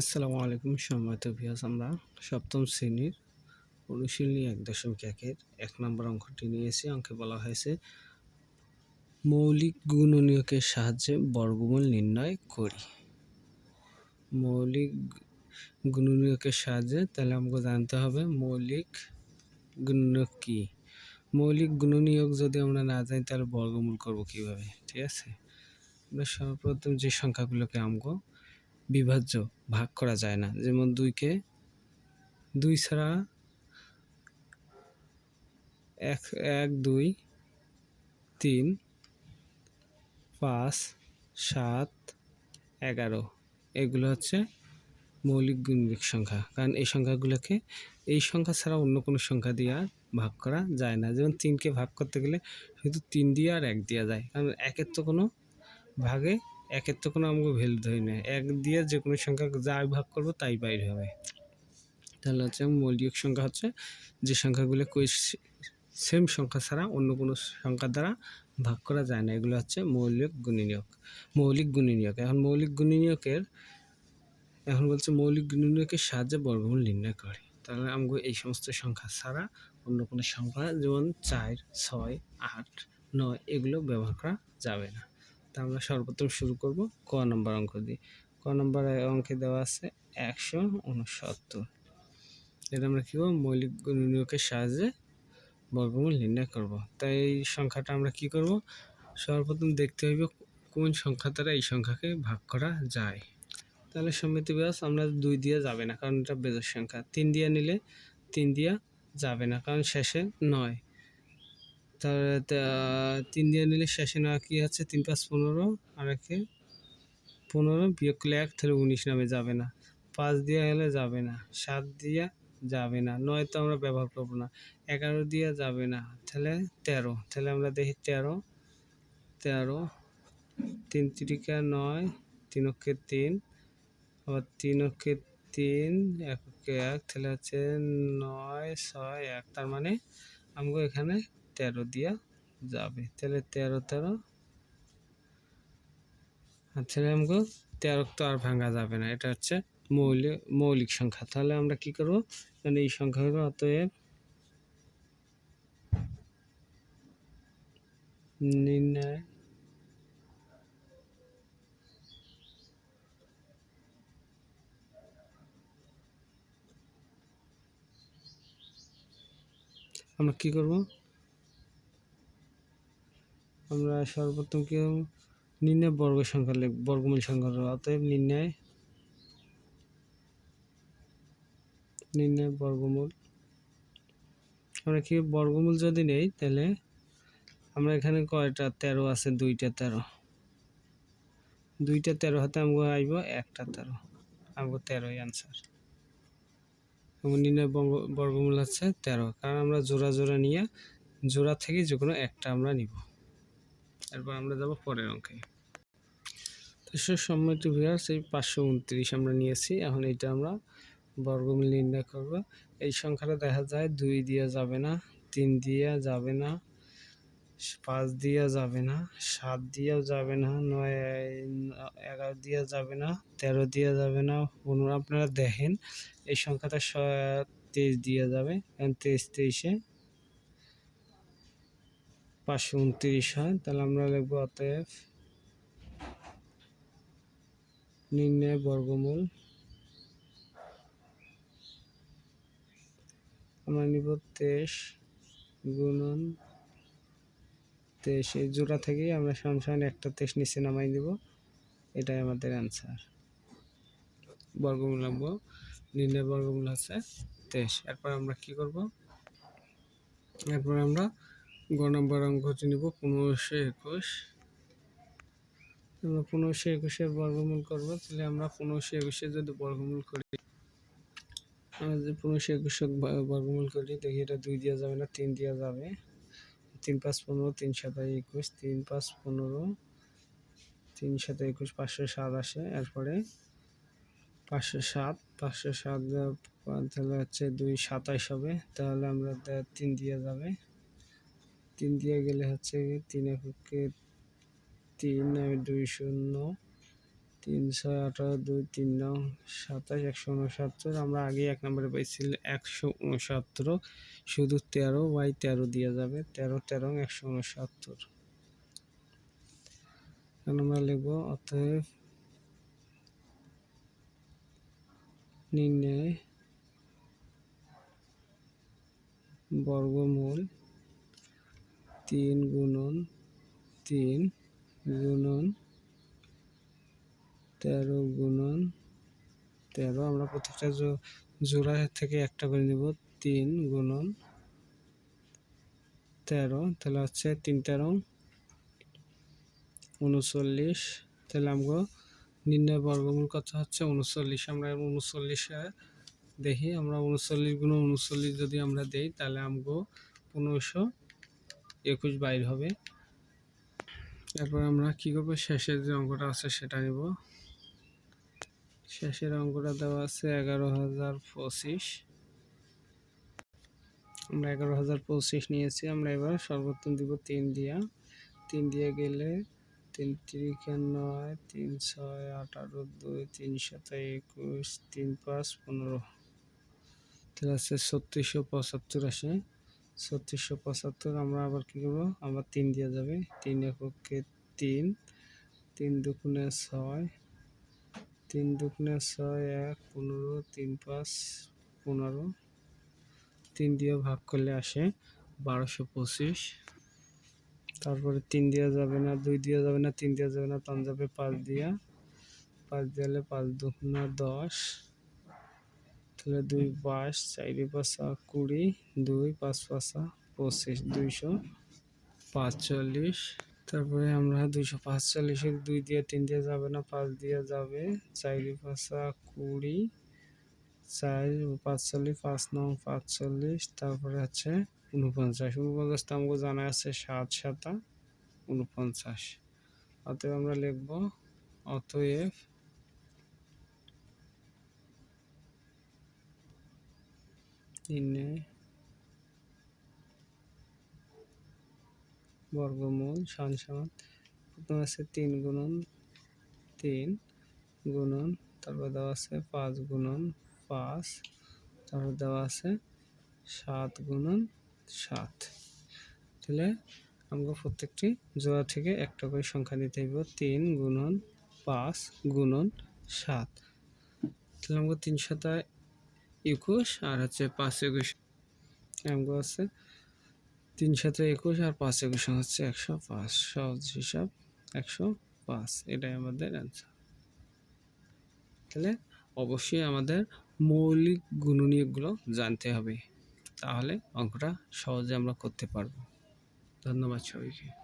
আসসালামু আলাইকুম সম্মানিত ভিউয়ার্স, আমরা সপ্তম শ্রেণির অনুশীলনী এক দশমিক একের এক নম্বর অঙ্কটি নিয়েছি অঙ্কে বলা হয়েছে, মৌলিক গুণনীয়কের সাহায্যে বর্গমূল নির্ণয় করি। মৌলিক গুণনীয়কের সাহায্যে, তাহলে আমাকে জানতে হবে মৌলিক গুণনীয়ক কী? মৌলিক গুণনীয়ক যদি আমরা না জানি, তাহলে বর্গমূল করব কীভাবে? ঠিক আছে? আমরা সর্বপ্রথম যে সংখ্যাগুলোকে আমগো বিভাজ্য ভাগ করা যায় না। যেমন দুইকে দুই ছাড়া এক এক, দুই, তিন, পাঁচ, সাত, এগারো। এগুলো হচ্ছে মৌলিক গুণিক সংখ্যা। কারণ এই সংখ্যাগুলোকে, এই সংখ্যা ছাড়া অন্য কোনো সংখ্যা দিয়ে আর ভাগ করা যায় না। যেমন তিনকে ভাগ করতে গেলে শুধু তিন দিয়ে আর এক দেওয়া যায়। কারণ একের তো কোনো ভাগে একের তো কোনো আমাকে ভ্যালু ধরি না। এক দিয়ে যে কোনো সংখ্যা যা ভাগ করব তাই বাইর হবে। তাহলে হচ্ছে মৌলিক সংখ্যা হচ্ছে যে সংখ্যাগুলো সেম সংখ্যা ছাড়া অন্য কোনো সংখ্যার দ্বারা ভাগ করা যায় না। এগুলো হচ্ছে মৌলিক গুণনীয়ক। মৌলিক গুণনীয়ক। এখন মৌলিক গুণনীয়কের, এখন বলছে মৌলিক গুণনীয়কের সাহায্যে বর্গমূল নির্ণয় করে। তাহলে আমাকে এই সমস্ত সংখ্যা ছাড়া অন্য কোনো সংখ্যা, যেমন চার, ছয়, আট, নয়, এগুলো ব্যবহার করা যাবে না। তা আমরা সর্বপ্রথম শুরু করব ক নম্বর অঙ্ক দিয়ে। ক নম্বর অঙ্কে দেওয়া আছে একশো উনসত্তর এটা আমরা কী করব? মৌলিক গুণনীয়কের সাহায্যে বর্গমূল নির্ণয় করব। তাই এই সংখ্যাটা আমরা কি করব? সর্বপ্রথম দেখতে হইবে কোন সংখ্যা দ্বারা এই সংখ্যাকে ভাগ করা যায়। তাহলে সমিতি ব্যাস, আমরা দুই দিয়ে যাবে না, কারণ এটা বেজের সংখ্যা। তিন দিয়ে নিলে তিন দিয়া যাবে না, কারণ শেষে নয়। তার তিন দিয়ে নিলে শেষে না কি আছে? তিন পাঁচ পনেরো, আর একে পনেরো বিয়োগ করলে এক, তাহলে উনিশ নামে যাবে না। পাঁচ দিয়ে হলে যাবে না, সাত দিয়ে যাবে না, নয় তো আমরা ব্যবহার করব না, এগারো দিয়ে যাবে না, তাহলে তেরো, তাহলে আমরা দেখি তেরো তেরো, তিন তিরিকা নয়, তিন অক্ষে তিন, আবার তিন অক্ষে তিন এককে এক, তাহলে হচ্ছে নয়, ছয়, এক, তার মানে আমাকে এখানে তেরো দিয়া যাবে। তাহলে তেরো তেরো। আচ্ছা আমাকে তেরো তো আর ভাঙা যাবে না, এটা হচ্ছে মৌলিক মৌলিক সংখ্যা। তাহলে আমরা কি করব? মানে এই সংখ্যাগুলো অতএব নির্ণয় আমরা কি করব? আমরা সর্বপ্রথম কি নির্ণয় বর্গ সংখ্যা লিখ, বর্গমূল সংখ্যা অতএব নির্ণয় নির্ণয় বর্গমূল। আমরা কি বর্গমূল যদি নেই, তাহলে আমরা এখানে কয়টা? তেরো আছে, দুইটা তেরো। দুইটা তেরো হাতে আমাকে আইব, একটা তেরো। আমাকে তেরোই আনসার এবং নির্ণয় বর্গমূল হচ্ছে তেরো। কারণ আমরা জোড়া জোড়া নিয়ে, জোড়া থেকে যে কোনো একটা আমরা নিব। এরপর আমরা যাব পরের অঙ্কে। তো সম্মিলিত ভিউয়ার্স এই পাঁচশো উনত্রিশ আমরা নিয়েছি। এখন এইটা আমরা বর্গমূল নির্ণয় করব। এই সংখ্যাটা দেখা যায়, দুই দিয়ে যাবে না, তিন দিয়ে যাবে না, পাঁচ দিয়ে যাবে না, সাত দিয়েও যাবে না, নয়, এগারো দিয়ে যাবে না, তেরো দিয়ে যাবে না, পনেরো। আপনারা দেখেন, এই সংখ্যাটা তেইশ দিয়ে যাবে কারণ তেইশ, তেইশে পাঁচশো উনত্রিশ হয়, তাহলে আমরা লিখব অতএব নির্ণয় বর্গমূল। আমরা নিব তেইশ গুণন তেইশ, এই জোড়া থেকেই আমরা সমান একটা তেইশ নিচে নামাই দিব এটাই আমাদের অ্যান্সার বর্গমূল লাগবো নির্ণয় বর্গমূল আছে তেইশ। এরপর আমরা কি করব? এরপর আমরা গ নম্বর অঙ্কটি নিব পনেরোশো একুশ। আমরা পনেরোশো একুশের বর্গমূল করব, তাহলে আমরা পনেরোশো একুশে যদি বর্গমূল করি, আমরা যদি পনেরোশো একুশে বর্গমূল করি, দেখি এটা দুই দেওয়া যাবে না, তিন দেওয়া যাবে। তিন পাঁচ পনেরো, তিন সাতাশ একুশ, তিন পাঁচ পনেরো, তিন সাথে একুশ, পাঁচশো সাত আসে এরপরে পাঁচশো সাত পাঁচশো সাত তাহলে হচ্ছে দুই সাতাশ হবে, তাহলে আমরা তিন দিয়ে যাবে। তিন দিয়ে গেলে হচ্ছে তিন এককে তিন দুই, শূন্য, তিন, ছয়, আঠারো, দুই, তিন নং সাতাশ, একশো উনসত্তর। আমরা আগে এক নম্বরে পাইছিল একশো উনসত্তর। শুধু তেরো বাই তেরো দিয়ে যাবে। তেরো তেরো, একশো উনসত্তর। এখন আমরা লিখব, অতএব নির্ণয় বর্গমূল তিন গুণন তিন গুণন তেরো গুণন তেরো। আমরা প্রত্যেকটা জোড়া থেকে একটা করে নিব। তিন গুণন তেরো, তাহলে হচ্ছে তিন তেরো, উনচল্লিশ। তাহলে আমগো নির্ণয় বর্গমূল কত হচ্ছে? উনচল্লিশ। আমরা উনচল্লিশে দেখি। আমরা উনচল্লিশ গুণ উনচল্লিশ যদি আমরা দেই, তাহলে আমগো পনেরোশো একুশ বাইর হবে। তারপর আমরা কি করব? শেষের যে অঙ্কটা আছে সেটা নিব। শেষের অঙ্কটা দেওয়া আছে এগারো হাজার পঁচিশ। আমরা এগারো হাজার পঁচিশ নিয়েছি। আমরা এবার সর্বোত্তম দিব তিন দিয়া। তিন দিয়ে গেলে তিন তিরিখে নয়, তিন ছয়, আঠারো, দুই, তিন সাত, একুশ, তিন পাঁচ, পনেরো। তাহলে আছে ছত্রিশশো পঁচাত্তর আসে। ছত্রিশশো পঁচাত্তর, আমরা আবার কী করব? আবার তিন দিয়ে যাবে। তিন এককে তিন তিন দুগুণে ছয়, তিন দুগুণে ছয় এক, পনেরো, তিন পাঁচ, পনেরো। তিন দিয়ে ভাগ করলে আসে বারোশো পঁচিশ। তারপরে তিন দেওয়া যাবে না, দুই দেওয়া যাবে না, তিন দেওয়া যাবে না তখন যাবে পাঁচ দিয়া পাঁচ দিলে পাঁচ দুগুণা দশ। তাহলে দুই বাইশ, চারি পাঁচা কুড়ি, দুই পাঁচ পাঁচা পঁচিশ, দুইশো পাঁচচল্লিশ। তারপরে আমরা দুইশো পাঁচচল্লিশের দুই দিয়ে তিন দিয়ে যাবে না, পাঁচ দিয়ে যাবে। চারি পাঁচা কুড়ি, চার পাঁচচল্লিশ, পাঁচ নং পাঁচচল্লিশ। তারপরে হচ্ছে উনপঞ্চাশ উনপঞ্চাশ তো আমাকে জানা আছে সাত সাতা উনপঞ্চাশ অতএব আমরা লিখব অতএব নির্ণয় বর্গমূল সমান সমান প্রথমে আছে তিন গুণন তিন গুণন, তারপর দেওয়া আছে পাঁচ গুণন পাঁচ, তারপর দেওয়া আছে সাত গুণন সাত। তাহলে আমাকে প্রত্যেকটি জোড়া থেকে একটা করে সংখ্যা দিতে হইব। তিন গুণন পাঁচ গুণন সাত। তাহলে আমাকে তিন একুশ আর হচ্ছে পাঁচ একুশ আমাকে আছে। তিন একুশ আর পাঁচ একুশ হচ্ছে একশো পাঁচ। সহজ হিসাব একশো পাঁচ, এটাই আমাদের অ্যান্সার তাহলে অবশ্যই আমাদের মৌলিক গুণনীয়কগুলো জানতে হবে, তাহলে অঙ্কটা সহজে আমরা করতে পারব। ধন্যবাদ সবাইকে।